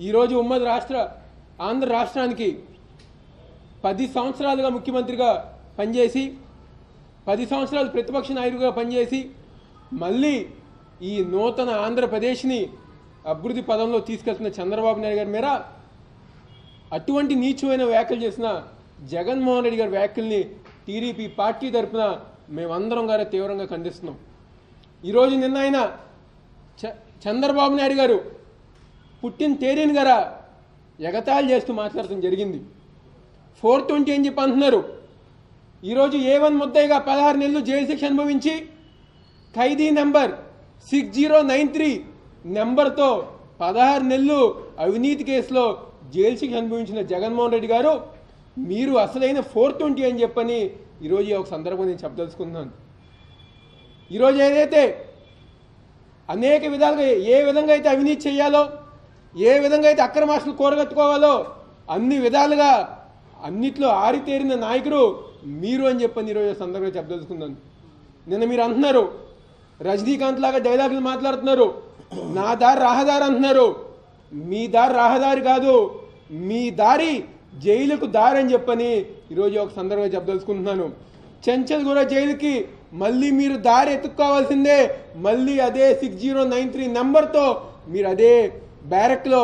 ఈరోజు ఉమ్మడి రాష్ట్ర ఆంధ్ర రాష్ట్రానికి పది సంవత్సరాలుగా ముఖ్యమంత్రిగా పనిచేసి పది సంవత్సరాలు ప్రతిపక్ష నాయకుడిగా పనిచేసి మళ్ళీ ఈ నూతన ఆంధ్రప్రదేశ్ని అభివృద్ధి పదంలో తీసుకెళ్తున్న చంద్రబాబు నాయుడు గారి మీద అటువంటి నీచమైన వ్యాఖ్యలు చేసిన జగన్మోహన్ రెడ్డి గారి వ్యాఖ్యల్ని టీడీపీ పార్టీ తరఫున మేమందరం గారే తీవ్రంగా ఖండిస్తున్నాం. ఈరోజు నిన్న ఆయన చ- చంద్రబాబు నాయుడు గారు పుట్టిన తేదీని గారా ఎగతాళి చేస్తూ మాట్లాడటం జరిగింది. ఫోర్ ట్వంటీ అని చెప్పి అంటున్నారు. ఈరోజు ఏ వన్ ముద్దయిగా పదహారు నెలలు జైలు శిక్ష అనుభవించి ఖైదీ number six zero nine three నెంబర్తో పదహారు నెలలు అవినీతి కేసులో జైలు శిక్ష అనుభవించిన జగన్మోహన్ రెడ్డి గారు మీరు అసలైన ఫోర్ ట్వంటీ అని చెప్పని ఈరోజు ఒక సందర్భం నేను చెప్పదలుచుకున్నాను. ఈరోజు ఏదైతే అనేక విధాలుగా ఏ విధంగా అయితే అవినీతి చేయాలో ఏ విధంగా అయితే అక్రమాస్తులు కూరగట్టుకోవాలో అన్ని విధాలుగా అన్నిట్లో ఆరితేరిన నాయకుడు మీరు అని చెప్పని ఈరోజు సందర్భంగా చెప్పదలుచుకున్నాను. నిన్న మీరు అంటున్నారు రజనీకాంత్ లాగా డైలాగులు మాట్లాడుతున్నారు నా దారి రహదారి అంటున్నారు. మీ దారి రహదారి కాదు మీ దారి జైలుకు దారి అని చెప్పని ఈరోజు ఒక సందర్భంగా చెప్పదలుచుకుంటున్నాను. చెంచల్ కూడా జైలుకి మళ్ళీ మీరు దారి ఎత్తుక్కోవాల్సిందే. మళ్ళీ అదే సిక్స్ జీరో నైన్ త్రీ నెంబర్తో మీరు అదే బ్యారెక్లో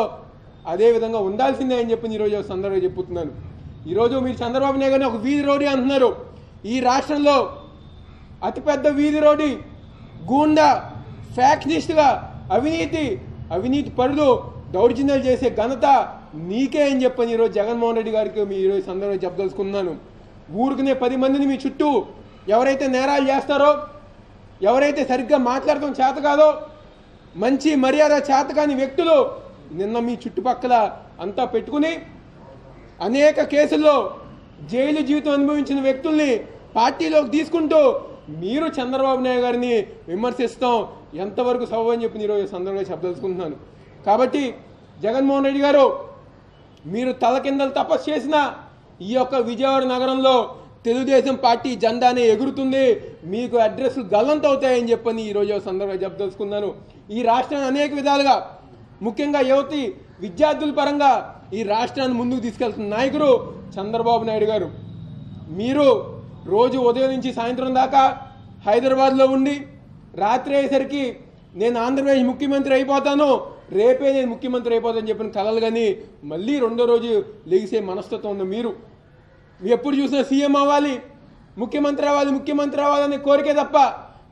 అదేవిధంగా ఉండాల్సిందే అని చెప్పి ఈరోజు ఒక సందర్భంగా చెప్పుతున్నాను. ఈరోజు మీరు చంద్రబాబు నాయుడు గారిని ఒక వీధి రోడ్డు అంటున్నారు. ఈ రాష్ట్రంలో అతిపెద్ద వీధి రోడ్డు గూండా ఫ్యాక్షనిస్ట్గా అవినీతి అవినీతి పరుడు దౌర్జన్యాలు చేసే ఘనత నీకే అని చెప్పని ఈరోజు జగన్మోహన్ రెడ్డి గారికి మీ ఈరోజు సందర్భంగా చెప్పదలుచుకున్నాను ఊరుకునే పది మందిని మీ చుట్టూ ఎవరైతే నేరాలు చేస్తారో ఎవరైతే సరిగ్గా మాట్లాడటం చేత కాదో మంచి మర్యాద చేతకాని వ్యక్తులు నిన్న మీ చుట్టుపక్కల అంతా పెట్టుకుని అనేక కేసుల్లో జైలు జీవితం అనుభవించిన వ్యక్తుల్ని పార్టీలోకి తీసుకుంటూ మీరు చంద్రబాబు నాయుడు గారిని విమర్శిస్తాం. ఎంతవరకు సబబు అని చెప్పి ఈరోజు సందర్భంగా చెప్పదలుచుకుంటున్నాను. కాబట్టి జగన్మోహన్ రెడ్డి గారు మీరు తలకిందలు తపస్సు చేసిన ఈ యొక్క విజయవాడ నగరంలో తెలుగుదేశం పార్టీ జెండానే ఎగురుతుంది. మీకు అడ్రస్లు గల్లంతవుతాయని చెప్పని ఈరోజు సందర్భంగా చెప్పదలుచుకున్నాను. ఈ రాష్ట్రాన్ని అనేక విధాలుగా ముఖ్యంగా యువతి విద్యార్థుల పరంగా ఈ రాష్ట్రాన్ని ముందుకు తీసుకెళ్తున్న నాయకుడు చంద్రబాబు నాయుడు గారు. మీరు రోజు ఉదయం నుంచి సాయంత్రం దాకా హైదరాబాద్లో ఉండి రాత్రి అయ్యేసరికి నేను ఆంధ్రప్రదేశ్ ముఖ్యమంత్రి అయిపోతాను రేపే నేను ముఖ్యమంత్రి అయిపోతాను చెప్పిన కలలు కానీ మళ్ళీ రెండో రోజు లెగిసే మనస్తత్వం ఉన్న మీరు. ఎప్పుడు చూసినా సీఎం అవ్వాలి. ముఖ్యమంత్రి అవ్వాలి ముఖ్యమంత్రి అవ్వాలనే కోరికే తప్ప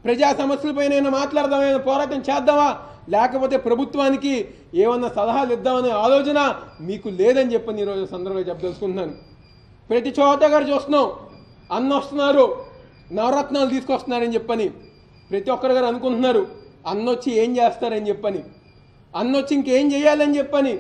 ప్రజా సమస్యలపైన ఏమైనా మాట్లాడదామా ఏమైనా పోరాటం చేద్దామా? లేకపోతే ప్రభుత్వానికి ఏమన్నా సలహాలు ఇద్దామనే ఆలోచన మీకు లేదని చెప్పని ఈరోజు సందర్భంగా చెప్పదలుచుకుంటున్నాను. ప్రతి చోట గారు చూస్తున్నాం. అన్న వస్తున్నారు. నవరత్నాలు తీసుకొస్తున్నారని చెప్పని ప్రతి ఒక్కరు గారు అనుకుంటున్నారు. అన్నొచ్చి ఏం చేస్తారని చెప్పని. అన్న వచ్చి ఇంకేం చేయాలని చెప్పని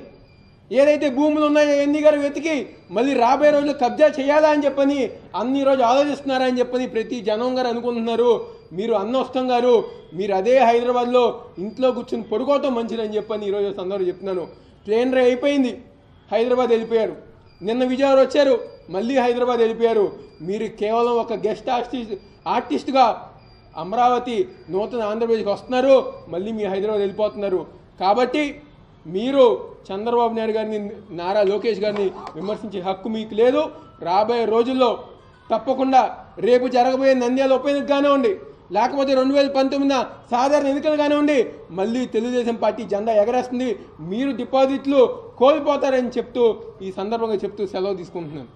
ఏదైతే భూములు ఉన్నాయో ఎన్ని గారు వెతికి మళ్ళీ రాబోయే రోజులు కబ్జా చేయాలా అని చెప్పని అన్ని రోజు ఆలోచిస్తున్నారా అని చెప్పని ప్రతి జనం గారు అనుకుంటున్నారు. మీరు అన్నొస్తాం గారు మీరు అదే హైదరాబాద్లో ఇంట్లో కూర్చుని పడుకోవటం మంచిదని చెప్పని ఈరోజు సందర్భం చెప్తున్నాను. ప్లేన్ రే అయిపోయింది. హైదరాబాద్ వెళ్ళిపోయారు. నిన్న విజయవాడ వచ్చారు. మళ్ళీ హైదరాబాద్ వెళ్ళిపోయారు. మీరు కేవలం ఒక గెస్ట్ ఆర్టిస్ట్ ఆర్టిస్ట్గా అమరావతి నూతన ఆంధ్రప్రదేశ్కి వస్తున్నారు. మళ్ళీ మీ హైదరాబాద్ వెళ్ళిపోతున్నారు. కాబట్టి మీరు చంద్రబాబు నాయుడు గారిని నారా లోకేష్ గారిని విమర్శించే హక్కు మీకు లేదు. రాబోయే రోజుల్లో తప్పకుండా రేపు జరగబోయే నంద్యాల ఉప ఎన్నిక కానివ్వండి లేకపోతే రెండు వేల పంతొమ్మిదిన సాధారణ ఎన్నికలు కానివ్వండి మళ్ళీ తెలుగుదేశం పార్టీ జెండా ఎగరేస్తుంది. మీరు డిపాజిట్లు కోల్పోతారని చెప్తూ ఈ సందర్భంగా చెప్తూ సెలవు తీసుకుంటున్నాను.